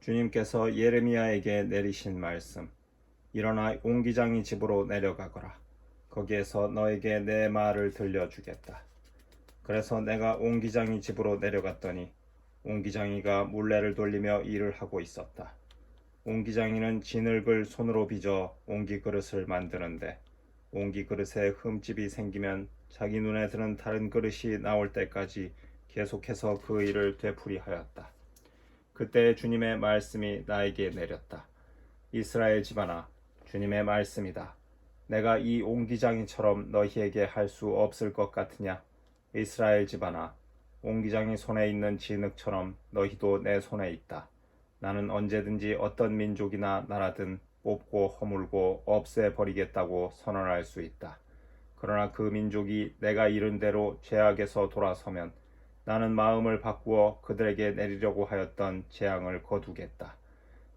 주님께서 예레미야에게 내리신 말씀 일어나 옹기장이 집으로 내려가거라. 거기에서 너에게 내 말을 들려주겠다. 그래서 내가 옹기장이 집으로 내려갔더니 옹기장이가 물레를 돌리며 일을 하고 있었다. 옹기장이는 진흙을 손으로 빚어 옹기 그릇을 만드는데 옹기 그릇에 흠집이 생기면 자기 눈에 드는 다른 그릇이 나올 때까지 계속해서 그 일을 되풀이하였다. 그때 주님의 말씀이 나에게 내렸다. 이스라엘 집안아, 주님의 말씀이다. 내가 이 옹기장이처럼 너희에게 할 수 없을 것 같으냐? 이스라엘 집안아, 옹기장이 손에 있는 진흙처럼 너희도 내 손에 있다. 나는 언제든지 어떤 민족이나 나라든 뽑고 허물고 없애버리겠다고 선언할 수 있다. 그러나 그 민족이 내가 이른 대로 죄악에서 돌아서면 나는 마음을 바꾸어 그들에게 내리려고 하였던 재앙을 거두겠다.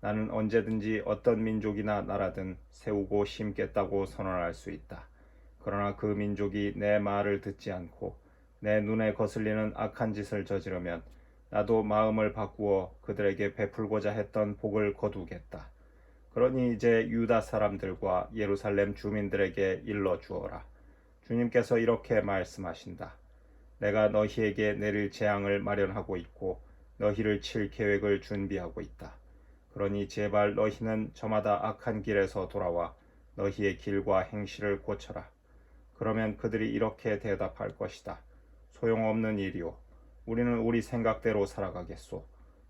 나는 언제든지 어떤 민족이나 나라든 세우고 심겠다고 선언할 수 있다. 그러나 그 민족이 내 말을 듣지 않고 내 눈에 거슬리는 악한 짓을 저지르면 나도 마음을 바꾸어 그들에게 베풀고자 했던 복을 거두겠다. 그러니 이제 유다 사람들과 예루살렘 주민들에게 일러 주어라. 주님께서 이렇게 말씀하신다. 내가 너희에게 내릴 재앙을 마련하고 있고 너희를 칠 계획을 준비하고 있다. 그러니 제발 너희는 저마다 악한 길에서 돌아와 너희의 길과 행실을 고쳐라. 그러면 그들이 이렇게 대답할 것이다. 소용없는 일이오. 우리는 우리 생각대로 살아가겠소.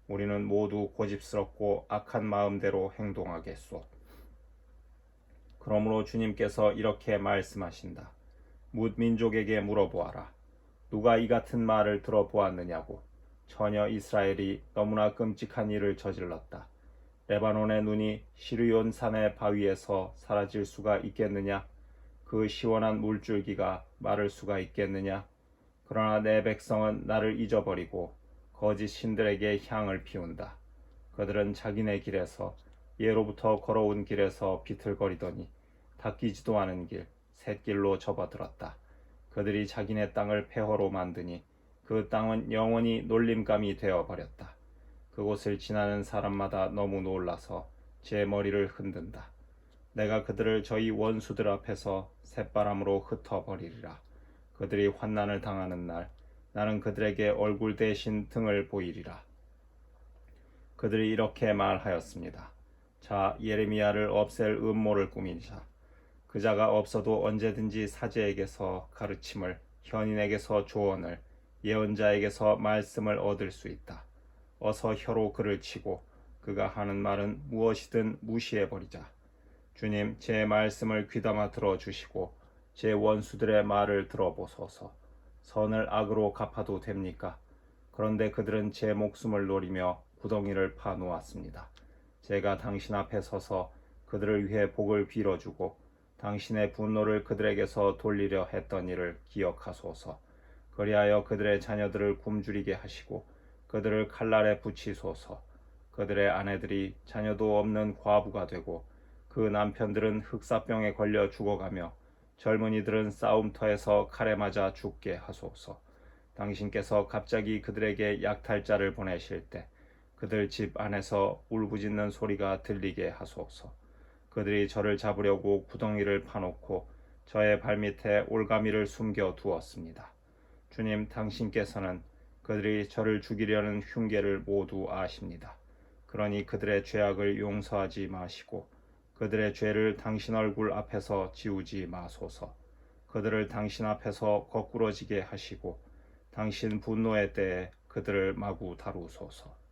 우리는 모두 고집스럽고 악한 마음대로 행동하겠소. 그러므로 주님께서 이렇게 말씀하신다. 뭇 민족에게 물어보아라. 누가 이 같은 말을 들어보았느냐고. 처녀 이스라엘이 너무나 끔찍한 일을 저질렀다. 레바논의 눈이 시르온 산의 바위에서 사라질 수가 있겠느냐? 그 시원한 물줄기가 마를 수가 있겠느냐? 그러나 내 백성은 나를 잊어버리고 거짓 신들에게 향을 피운다. 그들은 자기네 길에서 예로부터 걸어온 길에서 비틀거리더니 닦이지도 않은 길, 샛길로 접어들었다. 그들이 자기네 땅을 폐허로 만드니 그 땅은 영원히 놀림감이 되어 버렸다. 그곳을 지나는 사람마다 너무 놀라서 제 머리를 흔든다. 내가 그들을 저희 원수들 앞에서 새바람으로 흩어버리리라. 그들이 환난을 당하는 날 나는 그들에게 얼굴 대신 등을 보이리라. 그들이 이렇게 말하였습니다. 자, 예레미야를 없앨 음모를 꾸미자. 그자가 없어도 언제든지 사제에게서 가르침을, 현인에게서 조언을, 예언자에게서 말씀을 얻을 수 있다. 어서 혀로 그를 치고 그가 하는 말은 무엇이든 무시해 버리자. 주님, 제 말씀을 귀담아 들어 주시고 제 원수들의 말을 들어보소서. 선을 악으로 갚아도 됩니까? 그런데 그들은 제 목숨을 노리며 구덩이를 파놓았습니다. 제가 당신 앞에 서서 그들을 위해 복을 빌어주고 당신의 분노를 그들에게서 돌리려 했던 일을 기억하소서. 그리하여 그들의 자녀들을 굶주리게 하시고 그들을 칼날에 붙이소서. 그들의 아내들이 자녀도 없는 과부가 되고 그 남편들은 흑사병에 걸려 죽어가며 젊은이들은 싸움터에서 칼에 맞아 죽게 하소서. 당신께서 갑자기 그들에게 약탈자를 보내실 때 그들 집 안에서 울부짖는 소리가 들리게 하소서. 그들이 저를 잡으려고 구덩이를 파놓고 저의 발밑에 올가미를 숨겨 두었습니다. 주님, 당신께서는 그들이 저를 죽이려는 흉계를 모두 아십니다. 그러니 그들의 죄악을 용서하지 마시고 그들의 죄를 당신 얼굴 앞에서 지우지 마소서. 그들을 당신 앞에서 거꾸러지게 하시고 당신 분노의 때에 그들을 마구 다루소서.